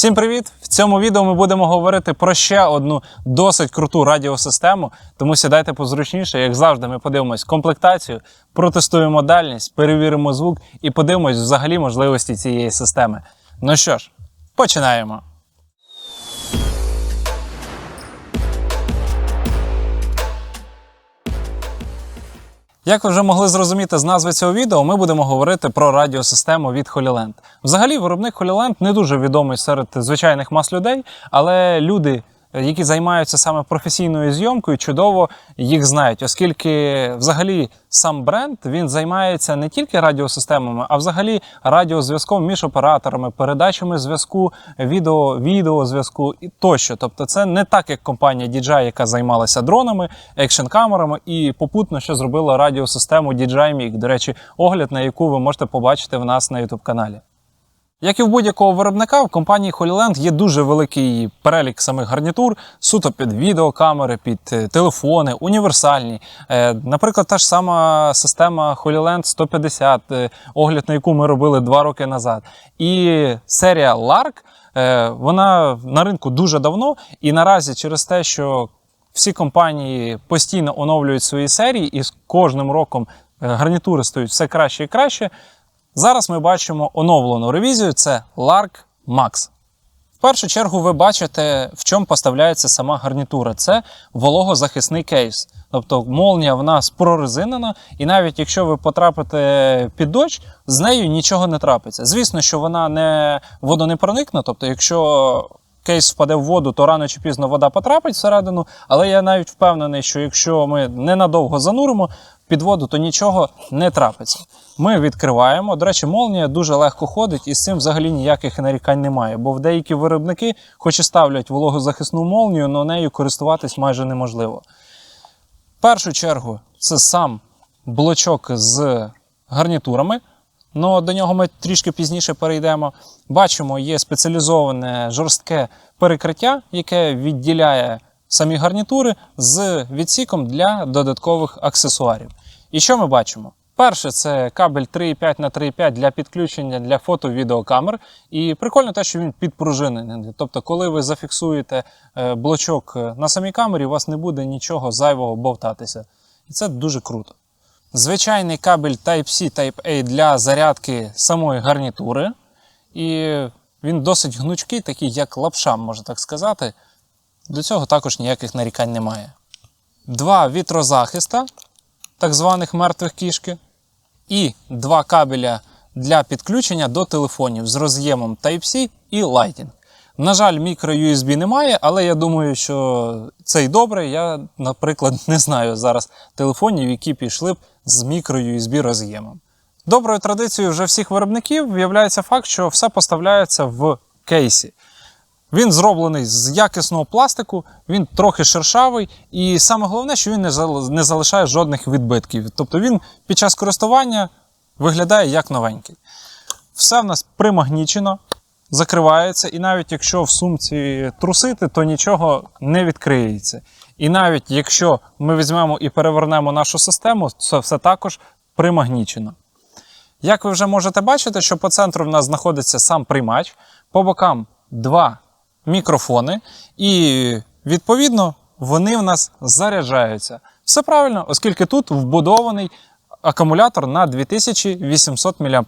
Всім привіт! В цьому відео ми будемо говорити про ще одну досить круту радіосистему. Тому сідайте позручніше, як завжди, ми подивимось комплектацію, протестуємо дальність, перевіримо звук і подивимось взагалі можливості цієї системи. Ну що ж, починаємо. Як ви вже могли зрозуміти з назви цього відео, ми будемо говорити про радіосистему від Holyland. Взагалі, виробник Holyland не дуже відомий серед звичайних мас людей, але люди, які займаються саме професійною зйомкою, чудово їх знають, оскільки взагалі сам бренд він займається не тільки радіосистемами, а взагалі радіозв'язком між операторами, передачами зв'язку, відео, відеозв'язку і тощо. Тобто, це не так, як компанія DJI, яка займалася дронами, екшн-камерами і попутно ще зробила радіосистему DJI Mic. До речі, огляд на яку ви можете побачити в нас на youtube каналі. Як і в будь-якого виробника, в компанії Holyland є дуже великий перелік самих гарнітур, суто під відеокамери, під е, телефони, універсальні. Е, Наприклад, та ж сама система Holyland 150, е, огляд на яку ми робили два роки назад. І серія Lark, е, вона на ринку дуже давно, і наразі через те, що всі компанії постійно оновлюють свої серії, і з кожним роком гарнітури стають все краще і краще. Зараз ми бачимо оновлену ревізію це Lark Max. В першу чергу ви бачите, в чому поставляється сама гарнітура. Це вологозахисний кейс. Тобто молнія в нас прорезинена, і навіть якщо ви потрапите під дощ, з нею нічого не трапиться. Звісно, що вона не водонепроникна, тобто, якщо кейс впаде в воду, то рано чи пізно вода потрапить всередину. Але я навіть впевнений, що якщо ми ненадовго зануримо під воду, то нічого не трапиться. Ми відкриваємо. До речі, молнія дуже легко ходить, і з цим взагалі ніяких нарікань немає. Бо в деякі виробники, хоч і ставлять вологозахисну молнію, але нею користуватись майже неможливо. В першу чергу, це сам блочок з гарнітурами. Ну, до нього ми трішки пізніше перейдемо. Бачимо, є спеціалізоване жорстке перекриття, яке відділяє самі гарнітури з відсіком для додаткових аксесуарів. І що ми бачимо? Перше, це кабель 3,5 на 3,5 для підключення для фото-відеокамер. І прикольно те, що він підпружинений. Тобто, коли ви зафіксуєте е, блочок на самій камері, у вас не буде нічого зайвого бовтатися. І це дуже круто. Звичайний кабель Type-C Type-A для зарядки самої гарнітури. І він досить гнучкий, такий як лапша, можна так сказати. До цього також ніяких нарікань немає. Два вітрозахиста, так званих мертвих кішки, і два кабеля для підключення до телефонів з роз'ємом Type-C і Lightning. На жаль, мікро-USB немає, але я думаю, що це й добре. Я, наприклад, не знаю зараз телефонів, які пішли б з мікро-USB роз'ємом. Доброю традицією вже всіх виробників виявляється факт, що все поставляється в кейсі. Він зроблений з якісного пластику, він трохи шершавий, і саме головне, що він не залишає жодних відбитків. Тобто він під час користування виглядає як новенький. Все в нас примагнічено, закривається, і навіть якщо в сумці трусити, то нічого не відкриється. І навіть якщо ми візьмемо і перевернемо нашу систему, це все також примагнічено. Як ви вже можете бачити, що по центру в нас знаходиться сам приймач, по бокам два мікрофони, і відповідно вони в нас заряджаються. Все правильно, оскільки тут вбудований акумулятор на 2800 мАч.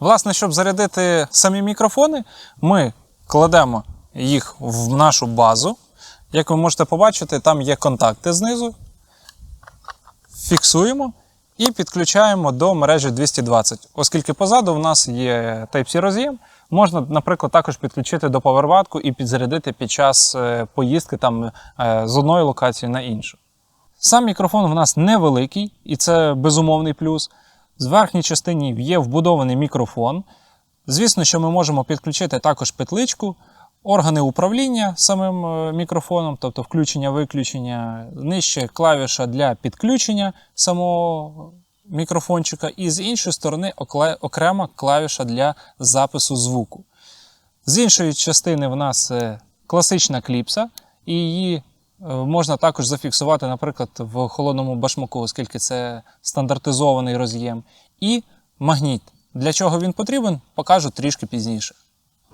Власне, щоб зарядити самі мікрофони, ми кладемо їх в нашу базу. Як ви можете побачити, там є контакти знизу. Фіксуємо і підключаємо до мережі 220. Оскільки позаду в нас є Type-C роз'єм, можна, наприклад, також підключити до павербатку і підзарядити під час е, поїздки там, е, з одної локації на іншу. Сам мікрофон в нас невеликий, і це безумовний плюс. З верхній частині є вбудований мікрофон. Звісно, що ми можемо підключити також петличку, органи управління самим е, мікрофоном, тобто включення-виключення, нижче клавіша для підключення самого мікрофончика, і з іншої сторони окрема клавіша для запису звуку. З іншої частини в нас е, класична кліпса, і її е, можна також зафіксувати, наприклад, в холодному башмаку, оскільки це стандартизований роз'єм. І магніт. Для чого він потрібен, покажу трішки пізніше.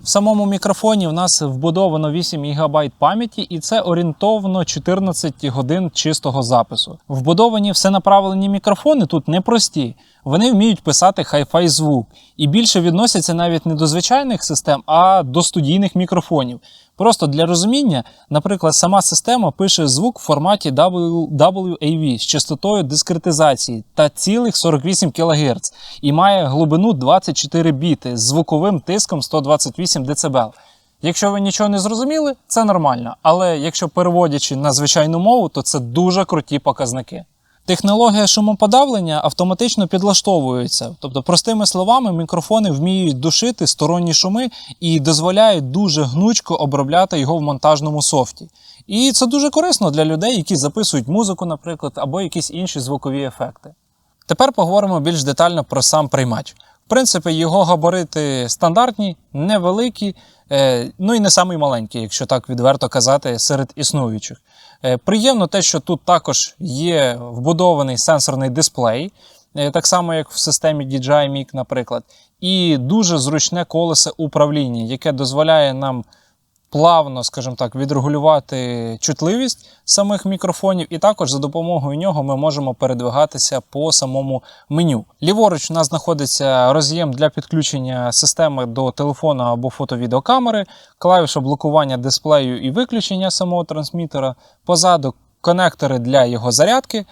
В самому мікрофоні в нас вбудовано 8 ГБ пам'яті, і це орієнтовно 14 годин чистого запису. Вбудовані всенаправлені мікрофони тут непрості. Вони вміють писати хай-фай звук і більше відносяться навіть не до звичайних систем, а до студійних мікрофонів. Просто для розуміння, наприклад, сама система пише звук в форматі WAV з частотою дискретизації та цілих 48 кГц і має глибину 24 біти з звуковим тиском 128 дБ. Якщо ви нічого не зрозуміли, це нормально. Але якщо переводячи на звичайну мову, то це дуже круті показники. Технологія шумоподавлення автоматично підлаштовується. Тобто, простими словами, мікрофони вміють душити сторонні шуми і дозволяють дуже гнучко обробляти його в монтажному софті. І це дуже корисно для людей, які записують музику, наприклад, або якісь інші звукові ефекти. Тепер поговоримо більш детально про сам приймач. В принципі, його габарити стандартні, невеликі, е, ну і не самий маленький, якщо так відверто казати, серед існуючих. Е, Приємно те, що тут також є вбудований сенсорний дисплей, е, так само як в системі DJI Mic, наприклад, і дуже зручне колесо управління, яке дозволяє нам плавно, скажімо так, відрегулювати чутливість самих мікрофонів, і також за допомогою нього ми можемо передвигатися по самому меню. Ліворуч у нас знаходиться роз'єм для підключення системи до телефону або фото-відеокамери, клавіша блокування дисплею і виключення самого трансмітера. Позаду конектори для його зарядки.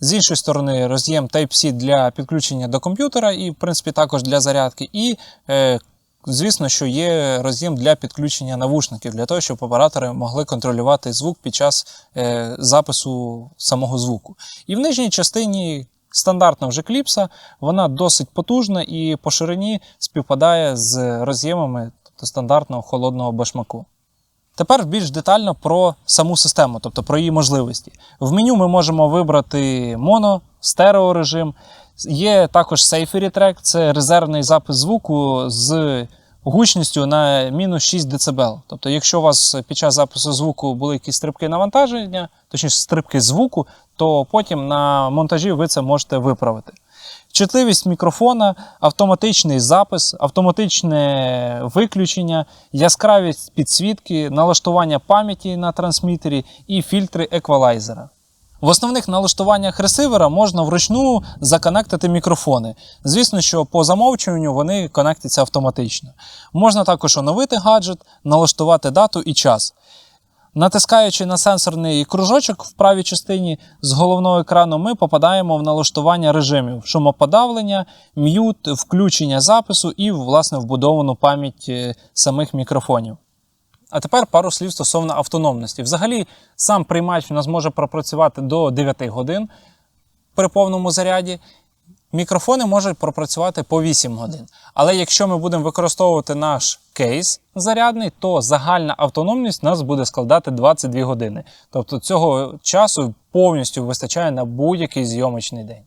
З іншої сторони, роз'єм Type-C для підключення до комп'ютера, і, в принципі, також для зарядки. І е, Звісно, що є роз'єм для підключення навушників, для того, щоб оператори могли контролювати звук під час е, запису самого звуку. І в нижній частині стандартна вже кліпса, вона досить потужна і по ширині співпадає з роз'ємами тобто стандартного холодного башмаку. Тепер більш детально про саму систему, тобто про її можливості. В меню ми можемо вибрати моно, стерео режим. Є також Safety Track, це резервний запис звуку з гучністю на мінус 6 дБ. Тобто, якщо у вас під час запису звуку були якісь стрибки навантаження, точніше стрибки звуку, то потім на монтажі ви це можете виправити. Чутливість мікрофона, автоматичний запис, автоматичне виключення, яскравість підсвітки, налаштування пам'яті на трансмітері і фільтри еквалайзера. В основних налаштуваннях ресивера можна вручну законектити мікрофони. Звісно, що по замовчуванню вони конектяться автоматично. Можна також оновити гаджет, налаштувати дату і час. Натискаючи на сенсорний кружочок в правій частині з головного екрану, ми попадаємо в налаштування режимів шумоподавлення, м'ют, включення запису і власне вбудовану пам'ять е, самих мікрофонів. А тепер пару слів стосовно автономності. Взагалі, сам приймач у нас може пропрацювати до 9 годин при повному заряді. Мікрофони можуть пропрацювати по 8 годин. Але якщо ми будемо використовувати наш кейс зарядний, то загальна автономність у нас буде складати 22 години. Тобто цього часу повністю вистачає на будь-який зйомочний день.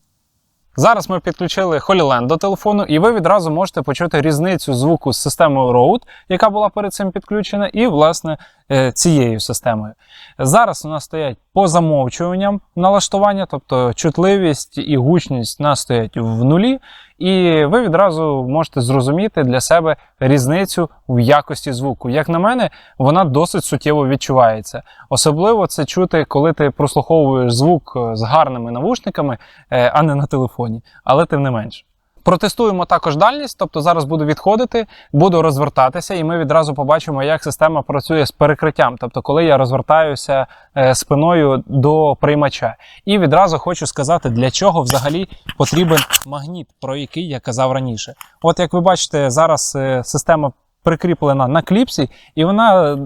Зараз ми підключили HoloLens до телефону, і ви відразу можете почути різницю звуку з системою Rode, яка була перед цим підключена, і власне е, цією системою. Зараз у нас стоять по замовчуванням налаштування, тобто чутливість і гучність у нас стоять в нулі, і ви відразу можете зрозуміти для себе різницю в якості звуку. Як на мене, вона досить суттєво відчувається. Особливо це чути, коли ти прослуховуєш звук е, з гарними навушниками, е, а не на телефоні, але тим не менше. Протестуємо також дальність, тобто зараз буду відходити, буду розвертатися, і ми відразу побачимо, як система працює з перекриттям, тобто коли я розвертаюся е, спиною до приймача. І відразу хочу сказати, для чого взагалі потрібен магніт, про який я казав раніше. От як ви бачите, зараз е, система. Прикріплена на кліпсі, і вона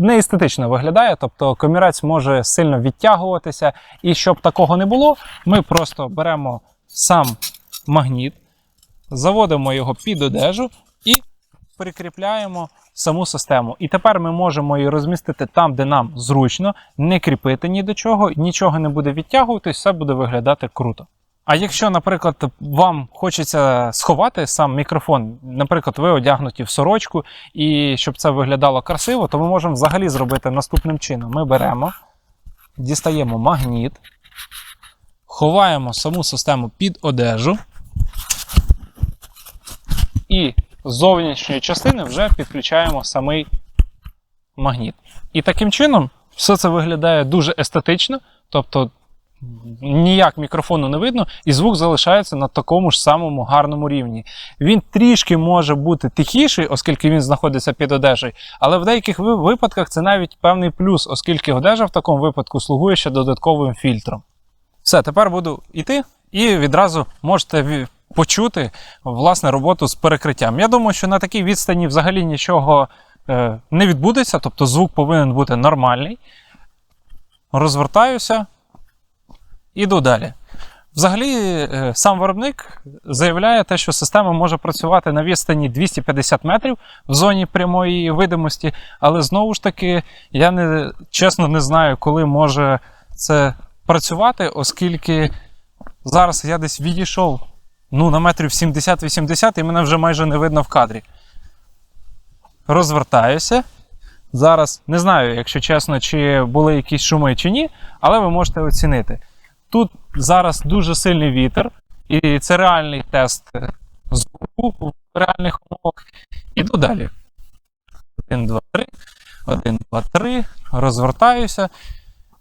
не естетично виглядає, тобто комірець може сильно відтягуватися. І щоб такого не було, ми просто беремо сам магніт, заводимо його під одежу і прикріпляємо саму систему. І тепер ми можемо її розмістити там, де нам зручно, не кріпити ні до чого, нічого не буде відтягуватись, все буде виглядати круто. А якщо, наприклад, вам хочеться сховати сам мікрофон, наприклад, ви одягнуті в сорочку, і щоб це виглядало красиво, то ми можемо взагалі зробити наступним чином. Ми беремо, дістаємо магніт, ховаємо саму систему під одежу і з зовнішньої частини вже підключаємо самий магніт. І таким чином все це виглядає дуже естетично, тобто ніяк мікрофону не видно, і звук залишається на такому ж самому гарному рівні. Він трішки може бути тихіший, оскільки він знаходиться під одежею, але в деяких випадках це навіть певний плюс, оскільки одежа в такому випадку слугує ще додатковим фільтром. Все, тепер буду йти і відразу можете почути власне роботу з перекриттям. Я думаю, що на такій відстані взагалі нічого е, не відбудеться, тобто звук повинен бути нормальний. Розвертаюся, іду далі. Взагалі, е, сам виробник заявляє те, що система може працювати на відстані 250 метрів в зоні прямої видимості, але знову ж таки, я не, чесно не знаю, коли може це працювати, оскільки зараз я десь відійшов ну, на метрів 70-80 і мене вже майже не видно в кадрі. Розвертаюся. Зараз не знаю, якщо чесно, чи були якісь шуми чи ні, але ви можете оцінити. Тут зараз дуже сильний вітер, і це реальний тест звуку в реальних умовах. Іду далі. 1, 2, 3. 1, 2, 3. Розвертаюся.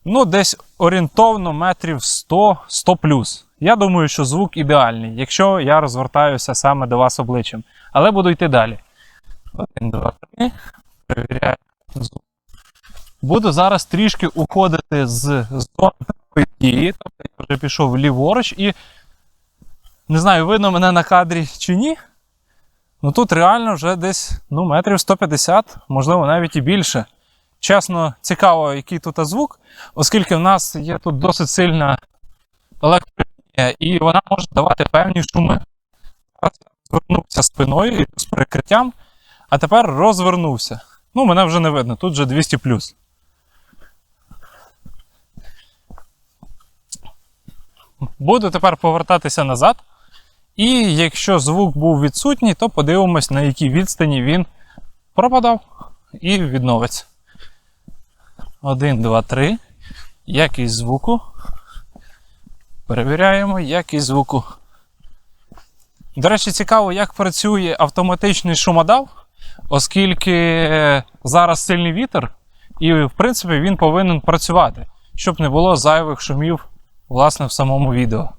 Ну, десь орієнтовно метрів 100 100 плюс. Я думаю, що звук ідеальний, якщо я розвертаюся саме до вас обличчям. Але буду йти далі. 1, 2, 3. Перевіряю звук. Буду зараз трішки уходити з зони такої дії. Тобто я вже пішов ліворуч і не знаю, видно мене на кадрі чи ні. Ну тут реально вже десь ну, метрів 150, можливо, навіть і більше. Чесно, цікаво, який тут звук, оскільки в нас є тут досить сильна електролінія, і вона може давати певні шуми. Зараз я Звернувся спиною з перекриттям, а тепер розвернувся. Ну, мене вже не видно, тут вже 200 плюс. Буду тепер повертатися назад. І якщо звук був відсутній, то подивимось, на якій відстані він пропадав і відновиться. 1, 2, 3. Якість звуку. Перевіряємо якість звуку. До речі, цікаво, як працює автоматичний шумодав, оскільки е, зараз сильний вітер, і, в принципі, він повинен працювати, щоб не було зайвих шумів власне в самому відео.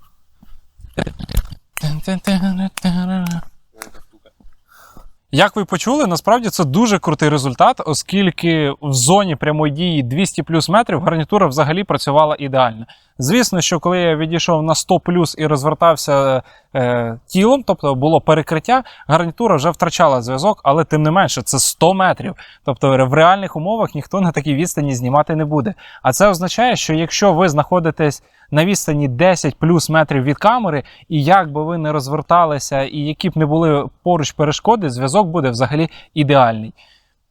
Як ви почули, насправді це дуже крутий результат, оскільки в зоні прямої дії 200 плюс метрів гарнітура взагалі працювала ідеально. Звісно, що коли я відійшов на 100 плюс і розвертався е, тілом, тобто було перекриття, гарнітура вже втрачала зв'язок, але тим не менше це 100 метрів. Тобто в реальних умовах ніхто на такій відстані знімати не буде. А це означає, що якщо ви знаходитесь на відстані 10 плюс метрів від камери, і як би ви не розверталися, і які б не були поруч перешкоди, зв'язок буде взагалі ідеальний.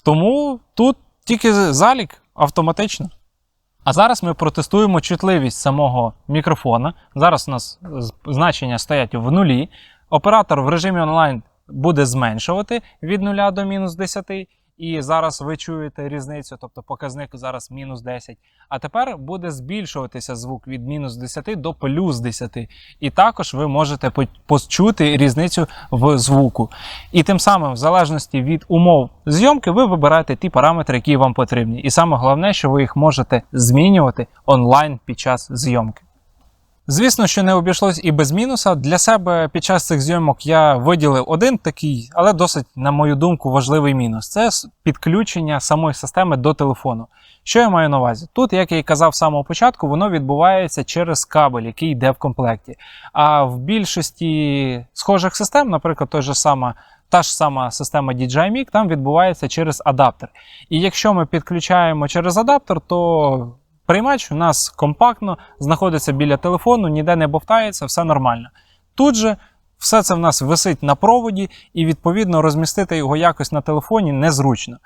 Тому тут тільки залік автоматично. А зараз ми протестуємо чутливість самого мікрофона. Зараз у нас значення стоять в нулі. Оператор в режимі онлайн буде зменшувати від 0 до мінус 10. І зараз ви чуєте різницю, тобто показник зараз мінус 10. А тепер буде збільшуватися звук від мінус 10 до плюс 10. І також ви можете почути різницю в звуку. І тим самим, в залежності від умов зйомки, ви вибираєте ті параметри, які вам потрібні. І саме головне, що ви їх можете змінювати онлайн під час зйомки. Звісно, що не обійшлось і без мінуса. Для себе під час цих зйомок я виділив один такий, але досить, на мою думку, важливий мінус це підключення самої системи до телефону. Що я маю на увазі? Тут, як я і казав з самого початку, воно відбувається через кабель, який йде в комплекті. А в більшості схожих систем, наприклад, той же сама, та ж сама система DJI Mic, там відбувається через адаптер. І якщо ми підключаємо через адаптер, то Приймач у нас компактно знаходиться біля телефону, ніде не бовтається, все нормально. Тут же все це в нас висить на проводі, і відповідно розмістити його якось на телефоні незручно.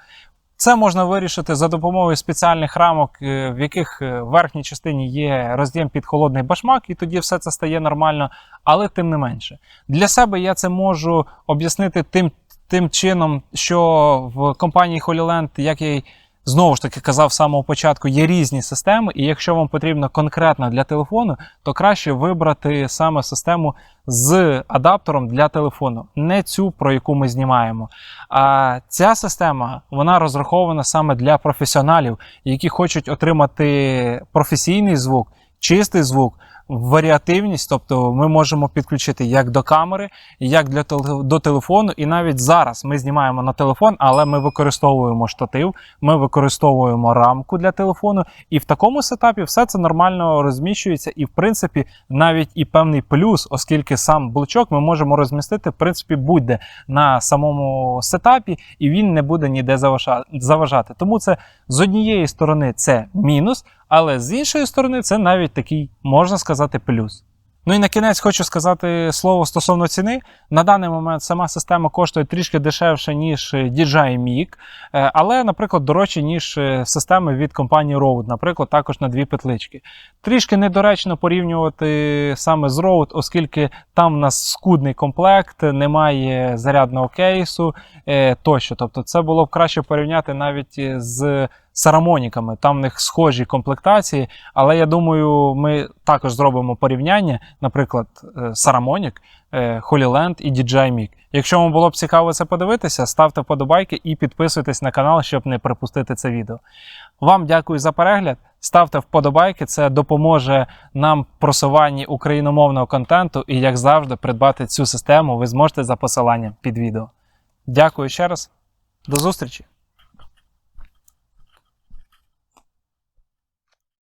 Це можна вирішити за допомогою спеціальних рамок, е, в яких е, в верхній частині є роз'єм під холодний башмак, і тоді все це стає нормально, але тим не менше. Для себе я це можу об'яснити тим, тим чином, що в компанії Holyland, як я й Знову ж таки казав з самого початку, є різні системи, і якщо вам потрібно конкретно для телефону, то краще вибрати саме систему з адаптером для телефону, не цю, про яку ми знімаємо. А ця система вона розрахована саме для професіоналів, які хочуть отримати професійний звук, чистий звук. Варіативність, тобто ми можемо підключити як до камери, як для до телефону. І навіть зараз ми знімаємо на телефон, але ми використовуємо штатив, ми використовуємо рамку для телефону. І в такому сетапі все це нормально розміщується. І в принципі, навіть і певний плюс, оскільки сам блочок ми можемо розмістити в принципі будь-де на самому сетапі, і він не буде ніде заважати. Тому це з однієї сторони це мінус, але з іншої сторони це навіть такий, можна сказати, плюс. Ну і на кінець хочу сказати слово стосовно ціни. На даний момент сама система коштує трішки дешевше, ніж DJI Mic, е, але, наприклад, дорожче, ніж е, системи від компанії Rode, наприклад, також на дві петлички. Трішки недоречно порівнювати саме з Rode, оскільки там в нас скудний комплект, немає зарядного кейсу е, тощо. Тобто це було б краще порівняти навіть е, з Сарамоніками. Там в них схожі комплектації, але я думаю, ми також зробимо порівняння, наприклад, Сарамонік, Holy Land і DJI Mic. Якщо вам було б цікаво це подивитися, ставте вподобайки і підписуйтесь на канал, щоб не пропустити це відео. Вам дякую за перегляд. Ставте вподобайки, це допоможе нам в просуванні україномовного контенту. І, як завжди, придбати цю систему ви зможете за посиланням під відео. Дякую ще раз. До зустрічі!